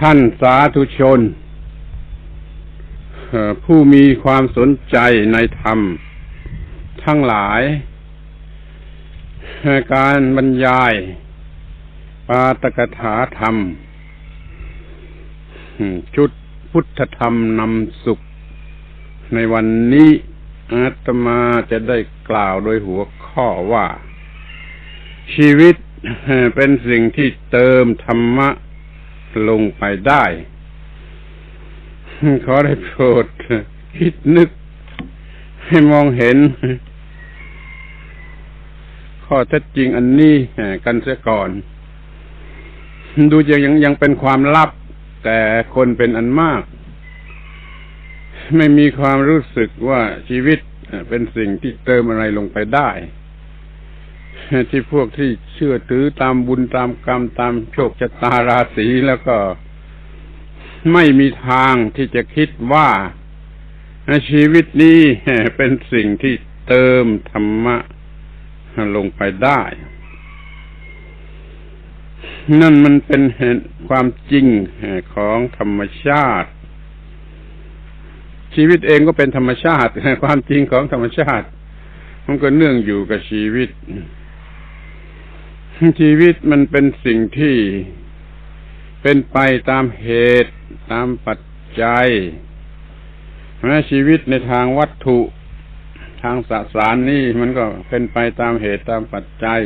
ท่านสาธุชน ผู้มีความสนใจในธรรม ทั้งหลาย การบรรยาย ปาตกถาธรรม ชุดพุทธธรรมนำสุข ในวันนี้อาตมาจะได้กล่าวโดยหัวข้อว่า ชีวิตเป็นสิ่งที่เติมธรรมะ ลงไปได้ ขอได้โปรด คิดนึก ให้มองเห็น ข้อเท็จจริงอันนี้กันเสียก่อน ดูยังยังยังเป็นความลับ แต่คนเป็นอันมาก ไม่มีความรู้สึกว่าชีวิตเป็นสิ่งที่เติมอะไรลงไปได้ ที่พวกที่เชื่อถือตามบุญตามกรรมตามโชคชะตาราศีแล้วก็ไม่มีทางที่จะคิดว่าชีวิตนี้เป็นสิ่งที่เติมธรรมะลงไปได้ นั่นมันเป็นความจริงของธรรมชาติ ชีวิตเองก็เป็นธรรมชาติ ความจริงของธรรมชาติ มันก็เนื่องอยู่กับชีวิต ชีวิตมันเป็นสิ่งที่เป็นไปตามเหตุตามปัจจัยแม้ชีวิตในทางวัตถุทางสสารนี่มันก็เป็นไปตามเหตุตามปัจจัย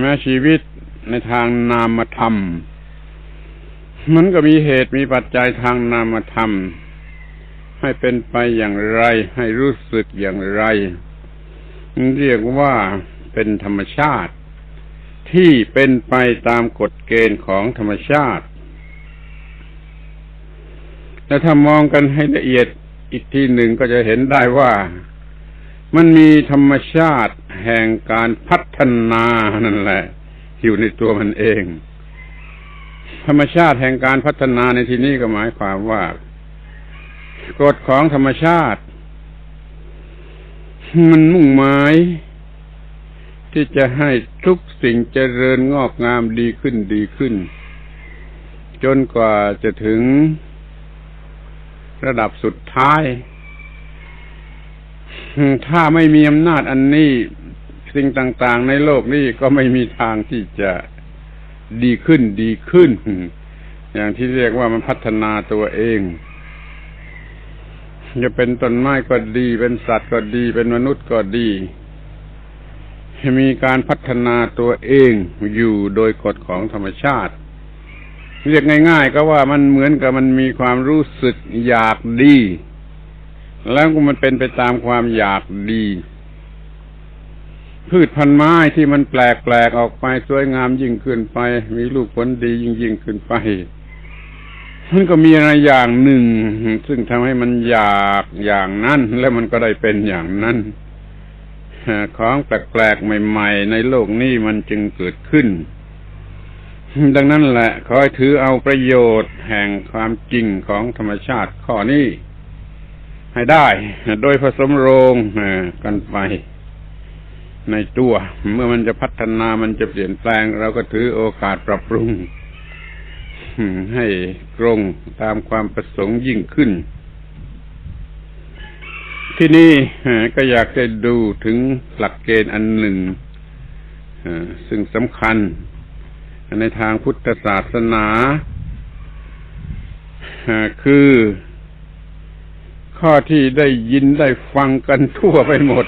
แม้ชีวิตในทางนามธรรม มันก็มีเหตุมีปัจจัยทางนามธรรม ให้เป็นไปอย่างไร ให้รู้สึกอย่างไร เรียกว่า เป็นธรรมชาติ ที่เป็นไปตามกฎเกณฑ์ของธรรมชาติ แล้วถ้ามองกันให้ละเอียดอีกทีหนึ่งก็จะเห็นได้ว่ามันมีธรรมชาติแห่งการพัฒนานั่นแหละ อยู่ในตัวมันเอง ธรรมชาติแห่งการพัฒนาในที่นี้ก็หมายความว่ากฎของธรรมชาติ มันมุ่งหมาย ที่จะให้ทุกสิ่งเจริญงอกงามดีขึ้นดีขึ้น จนกว่าจะถึงระดับสุดท้าย ถ้าไม่มีอำนาจอันนี้สิ่งต่างๆในโลกนี้ก็ไม่มีทางที่จะดีขึ้นดีขึ้น อย่างที่เรียกว่ามันพัฒนาตัวเอง จะเป็นต้นไม้ก็ดี เป็นสัตว์ก็ดี เป็นมนุษย์ก็ดี มีการพัฒนาตัวเองอยู่โดยกฎของธรรมชาติ เรียกง่าย ๆ ก็ว่ามันเหมือนกับมันมีความรู้สึกอยากดี แล้วก็มันเป็นไปตามความอยากดี พืชพันธุ์ไม้ที่มันแปลกๆออกไปสวยงามยิ่งขึ้นไป มีลูกผลดียิ่งยิ่งขึ้นไปมันก็มีอะไรอย่างหนึ่ง ซึ่งทำให้มันอยากอย่างนั้น แล้วมันก็ได้เป็นอย่างนั้น ของแปลกๆใหม่ ๆ ในโลกนี้มันจึงเกิดขึ้น ดังนั้นแหละคอยถือเอาประโยชน์แห่งความจริงของธรรมชาติข้อนี้ให้ได้ โดยผสมโรงกันไปในตัว เมื่อมันจะพัฒนามันจะเปลี่ยนแปลง เราก็ถือโอกาสปรับปรุงให้ตรงตามความประสงค์ยิ่งขึ้น ที่นี่ก็อยากจะดูถึงหลักเกณฑ์อันหนึ่งซึ่งสำคัญ ในทางพุทธศาสนาคือ ข้อที่ได้ยินได้ฟังกันทั่วไปหมด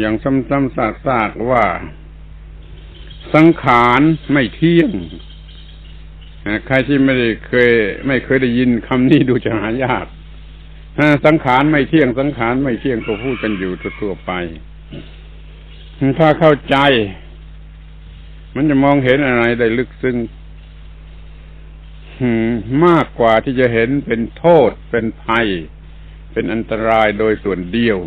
อย่างซ้ำๆซากๆว่า สังขารไม่เที่ยงใครที่ไม่ได้เคย ไม่เคยได้ยินคำนี้ดูจะหายาก สังขารไม่เที่ยงสังขารไม่เที่ยงก็พูดกันอยู่ทั่วไป ถ้าเข้าใจ มันจะมองเห็นอะไรได้ลึกซึ้งมากกว่าที่จะเห็นเป็นโทษเป็นภัย เป็นอันตรายโดยส่วนเดียว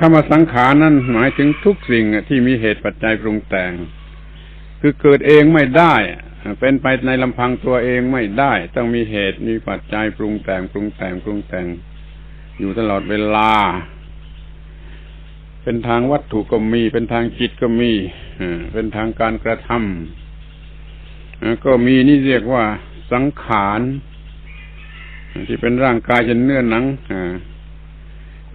คำว่าสังขารนั้นหมายถึงทุกสิ่งที่มีเหตุปัจจัยปรุงแต่ง คือเกิดเองไม่ได้ เป็นไปในลำพังตัวเองไม่ได้ ต้องมีเหตุมีปัจจัยปรุงแต่งปรุงแต่งปรุงแต่ง อยู่ตลอดเวลา เป็นทางวัตถุก็มี เป็นทางจิตก็มีเป็นทางการกระทำก็มีนี่เรียกว่าสังขารที่เป็นร่างกายเป็นเนื้อหนัง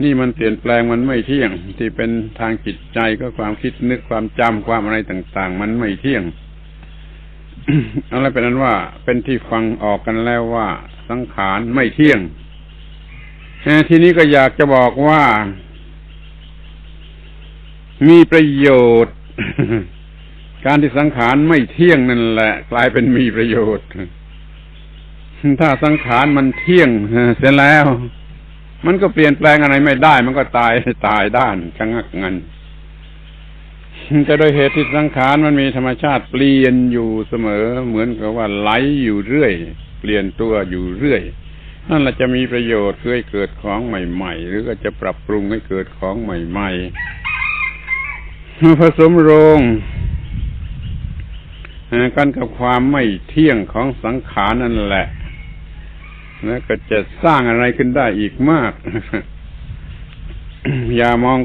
นี่มันเปลี่ยนแปลงมันไม่เที่ยง ที่เป็นทางจิตใจก็ความคิดนึกความจำความอะไรต่าง ๆ มันไม่เที่ยง อะไรเป็นนั้นว่า เป็นที่ฟังออกกันแล้วว่า สังขารไม่เที่ยงทีนี้ก็อยากจะบอกว่า มีประโยชน์ การที่สังขารไม่เที่ยงนั่นแหละ กลายเป็นมีประโยชน์ ถ้าสังขารมันเที่ยงเสร็จแล้ว มันก็เปลี่ยนแปลงอะไรไม่ได้ มันก็ตายตายด้านชะงักงัน จะโดยเหตุที่สังขารมันมีธรรมชาติเปลี่ยนอยู่เสมอ เหมือนกับว่าไหลอยู่เรื่อย เปลี่ยนตัวอยู่เรื่อย นั่นแหละจะมีประโยชน์เพื่อให้เกิดของใหม่ ๆ หรือก็จะปรับปรุงให้เกิดของใหม่ๆผสมโรงกันกับความไม่เที่ยงของสังขารนั่นแหละแล้วก็จะสร้างอะไรขึ้นได้อีกมาก อย่ามอง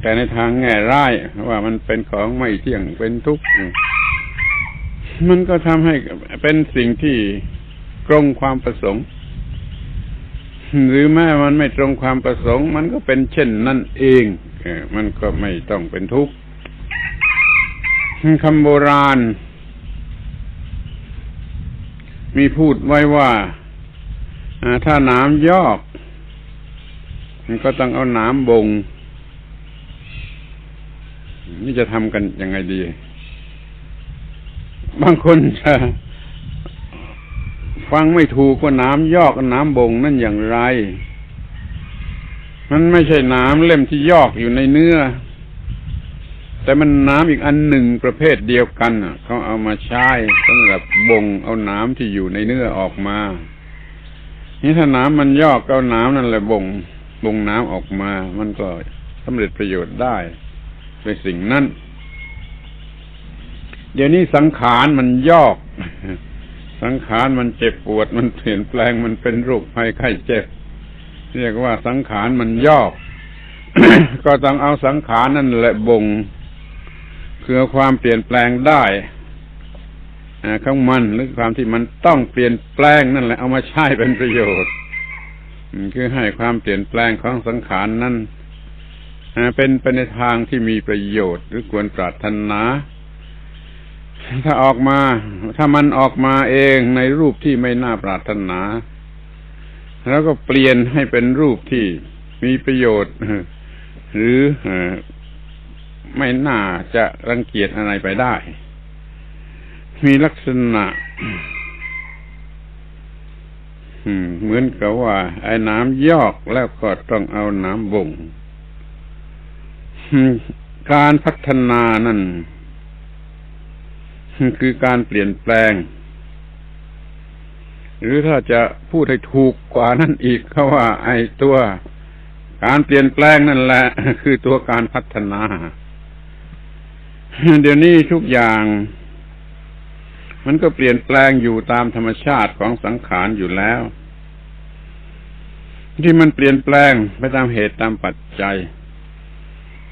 แต่ในทางแง่ร้ายว่ามันเป็นของไม่เที่ยงเป็นทุกข์มันก็ทำให้เป็นสิ่งที่ตรงความประสงค์ หรือแม้มันไม่ตรงความประสงค์ มันก็เป็นเช่นนั่นเองมันก็ไม่ต้องเป็นทุกข์คำโบราณ มีพูดไว้ว่าถ้าน้ำยอก มันก็ต้องเอาน้ำบง นี่จะทำกันยังไงดี บางคนจะฟังไม่ถูกว่าน้ำยอกน้ำบ่งนั่นอย่างไร มันไม่ใช่น้ำเล่มที่ยอกอยู่ในเนื้อ แต่มันน้ำอีกอันหนึ่งประเภทเดียวกันเขาเอามาใช้สำหรับบ่งเอาน้ำที่อยู่ในเนื้อออกมานี่ถ้าน้ำมันยอกเอาน้ำนั่นแหละบ่งบ่งน้ำออกมา มันก็สำเร็จประโยชน์ได้ ในสิ่งนั้น เดี๋ยวนี้สังขารมันยอก สังขารมันเจ็บปวด มันเปลี่ยนแปลงมันเป็นโรคภัยไข้เจ็บ เรียกว่าสังขารมันยอก ก็ต้องเอาสังขารนั่นแหละบ่งคือความเปลี่ยนแปลงได้ข้างมันหรือความที่มันต้องเปลี่ยนแปลงนั่นแหละเอามาใช้เป็นประโยชน์คือให้ความเปลี่ยนแปลงของสังขารนั้น เป็นไปในทางที่มีประโยชน์ หรือควรปรารถนาถ้าออกมา ถ้ามันออกมาเองในรูปที่ไม่น่าปรารถนา แล้วก็เปลี่ยนให้เป็นรูปที่มีประโยชน์ หรือไม่น่าจะรังเกียจอะไรไปได้ มีลักษณะเหมือนกับว่าไอ้น้ำยอกแล้วก็ต้องเอาน้ำบ่ง การพัฒนานั่น คือการเปลี่ยนแปลง หรือถ้าจะพูดให้ถูกกว่านั้นอีกเขาว่า ไอ้ตัวการเปลี่ยนแปลงนั่นแหละ คือตัวการพัฒนา เดี๋ยวนี้ทุกอย่าง มันก็เปลี่ยนแปลงอยู่ตามธรรมชาติของสังขารอยู่แล้ว ที่มันเปลี่ยนแปลงไปตามเหตุตามปัจจัย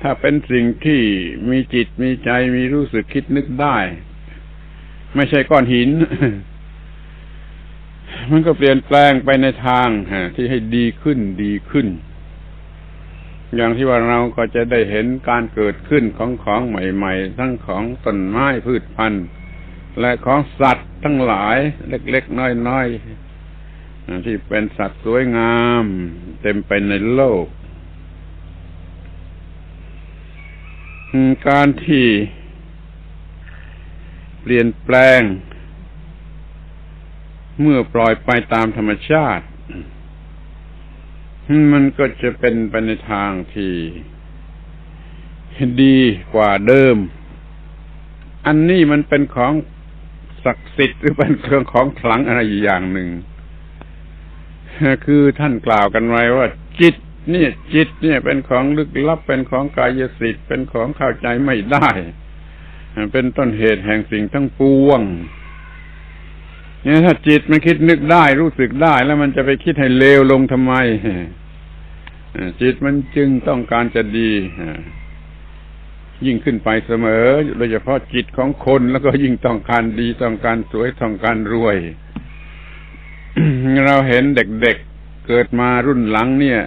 ถ้าเป็นสิ่งที่มีจิตมีใจมีรู้สึกคิดนึกได้ ไม่ใช่ก้อนหิน มันก็เปลี่ยนแปลงไปในทางที่ให้ดีขึ้นดีขึ้น อย่างที่ว่าเราก็จะได้เห็นการเกิดขึ้นของของใหม่ ๆ ทั้งของต้นไม้พืชพันธุ์และของสัตว์ทั้งหลาย เล็กๆน้อยๆที่เป็นสัตว์สวยงาม เต็มไปในโลก การที่เปลี่ยนแปลง เมื่อปล่อยไปตามธรรมชาติ มันก็จะเป็นไปในทางที่ดีกว่าเดิม อันนี้มันเป็นของศักดิ์สิทธิ์หรือเป็นเครื่องของขลังอะไรอย่างหนึ่ง คือท่านกล่าวกันไว้ว่าจิต นี่จิตเนี่ยเป็นของลึกลับเป็นของกายสิทธิ์เป็นของเข้าใจไม่ได้ เป็นต้นเหตุแห่งสิ่งทั้งปวงเนี่ยถ้าจิตมันคิดนึกได้รู้สึกได้ แล้วมันจะไปคิดให้เลวลงทำไมจิตมันจึงต้องการจะดียิ่งขึ้นไปเสมอ โดยเฉพาะจิตของคนแล้วก็ยิ่งต้องการดีต้องการสวยต้องการรวย เราเห็นเด็กๆเกิดมารุ่นหลังเนี่ย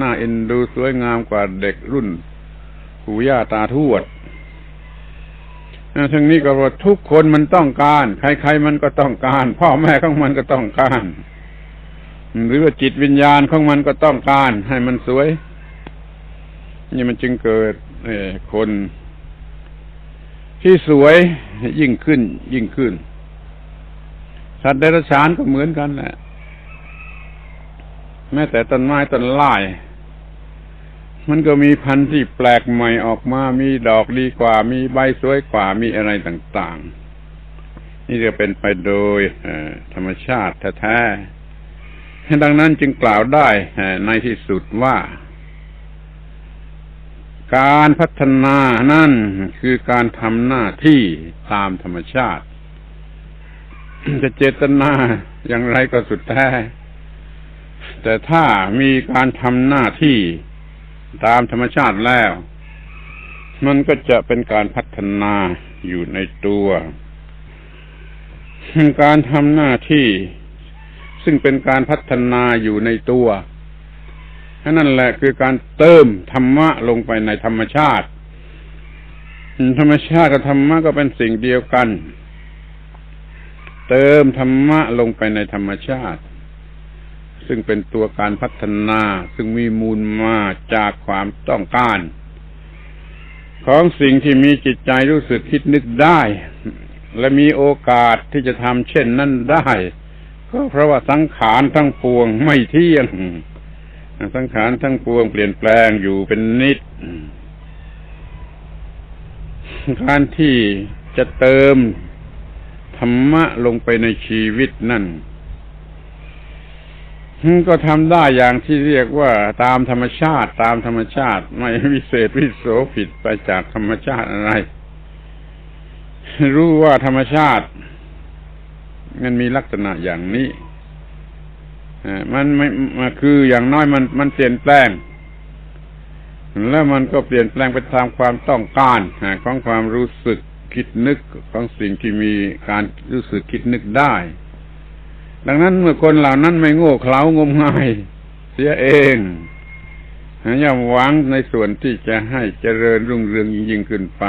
น่าเอ็นดูสวยงามกว่าเด็กรุ่นปู่ย่าตาทวดทั้งนี้ก็ว่าทุกคนมันต้องการ ใครๆมันก็ต้องการ พ่อแม่ของมันก็ต้องการ หรือว่าจิตวิญญาณของมันก็ต้องการ ให้มันสวย นี่มันจึงเกิดคน ที่สวยยิ่งขึ้น ยิ่งขึ้นสัตว์เดรัจฉานก็เหมือนกันแหละ แม้แต่ต้นไม้ต้นไม้มันก็มีพันธุ์ที่แปลกใหม่ออกมา มีดอกดีกว่า มีใบสวยกว่า มีอะไรต่าง ๆ นี่จะเป็นไปโดยธรรมชาติแท้ๆ ดังนั้นจึงกล่าวได้ในที่สุดว่า การพัฒนานั่นคือการทำหน้าที่ตามธรรมชาติ จะเจตนาอย่างไรก็สุดแท้ แต่ถ้ามีการทำหน้าที่ตามธรรมชาติแล้ว มันก็จะเป็นการพัฒนาอยู่ในตัว การทำหน้าที่ ซึ่งเป็นการพัฒนาอยู่ในตัวนั่นแหละคือการเติมธรรมะลงไปในธรรมชาติ ธรรมชาติกับธรรมะก็เป็นสิ่งเดียวกัน เติมธรรมะลงไปในธรรมชาติ ซึ่งเป็นตัวการพัฒนาซึ่งมีมูลมาจากความต้องการ ของสิ่งที่มีจิตใจรู้สึกคิดนึกได้ และมีโอกาสที่จะทำเช่นนั้นได้ ก็เพราะว่าสังขารทั้งปวงไม่เที่ยงสังขารทั้งปวงเปลี่ยนแปลงอยู่เป็นนิดการที่จะเติมธรรมะลงไปในชีวิตนั่น ก็ทำได้อย่างที่เรียกว่าตามธรรมชาติตามธรรมชาติ ไม่วิเศษวิโสผิดไปจากธรรมชาติอะไร รู้ว่าธรรมชาติ มันมีลักษณะอย่างนี้มันไม่มาคืออย่างน้อยมันมันเปลี่ยนแปลง แล้วมันก็เปลี่ยนแปลงไปตามความต้องการของความรู้สึกคิดนึกของสิ่งที่มีการรู้สึกคิดนึกได้ ดังนั้นเมื่อคนเหล่านั้นไม่โง่เขลางมงาย เสียเองย่อมหวังในส่วนที่จะให้เจริญรุ่งเรืองยิ่งขึ้นไป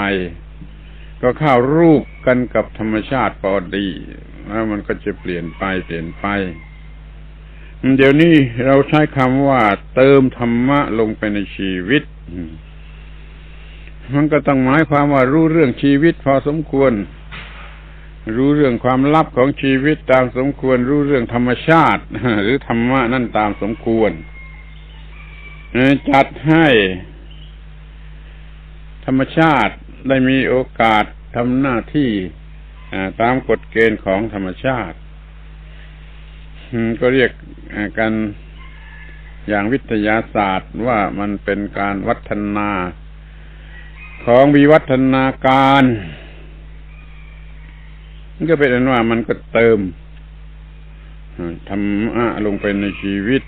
ก็เข้ารูปกันกับธรรมชาติพอดี แล้วมันก็จะเปลี่ยนไปเปลี่ยนไป เดี๋ยวนี้เราใช้คำว่าเติมธรรมะลงไปในชีวิต มันก็ต้องหมายความว่ารู้เรื่องชีวิตพอสมควร รู้เรื่องความลับของชีวิตตามสมควร รู้เรื่องธรรมชาติ หรือธรรมะนั่นตามสมควรจัดให้ธรรมชาติได้มีโอกาสทำหน้าที่ตามกฎเกณฑ์ของธรรมชาติ ก็เรียกกันอย่างวิทยาศาสตร์ว่ามันเป็นการวัฒนาของวิวัฒนาการ นก็เป็นอันว่ามันก็เติมธรรมะลงไปในชีวิต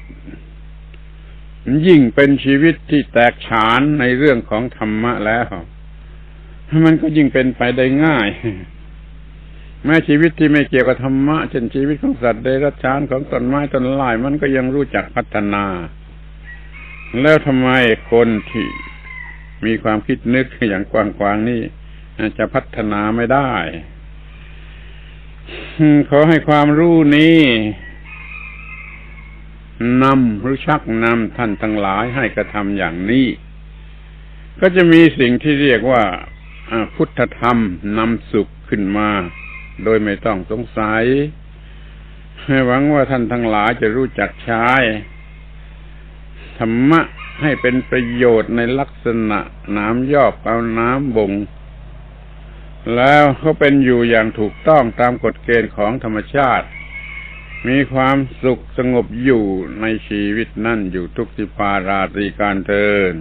ยิ่งเป็นชีวิตที่แตกฉานในเรื่องของธรรมะแล้ว มันก็ยิ่งเป็นไปได้ง่ายแม้ชีวิตที่ไม่เกี่ยวกับธรรมะเช่นชีวิตของสัตว์เดรัจฉานของต้นไม้ต้นไม้มันก็ยังรู้จักพัฒนา แล้วทำไมคนที่มีความคิดนึกอย่างกว้างๆนี่จะพัฒนาไม่ได้ ขอให้ความรู้นี้นำหรือชักนำท่านทั้งหลายให้กระทำอย่างนี้ ก็จะมีสิ่งที่เรียกว่าพุทธธรรมนำสุขขึ้นมา โดยไม่ต้องสงสัย ให้หวังว่าท่านทั้งหลายจะรู้จักใช้ธรรมะให้เป็นประโยชน์ในลักษณะน้ำยอบเอาน้ำบ่ง แล้วเขาเป็นอยู่อย่างถูกต้องตามกฎเกณฑ์ของธรรมชาติ มีความสุขสงบอยู่ในชีวิตนั่นอยู่ทุกสิปาราตรีการเทิน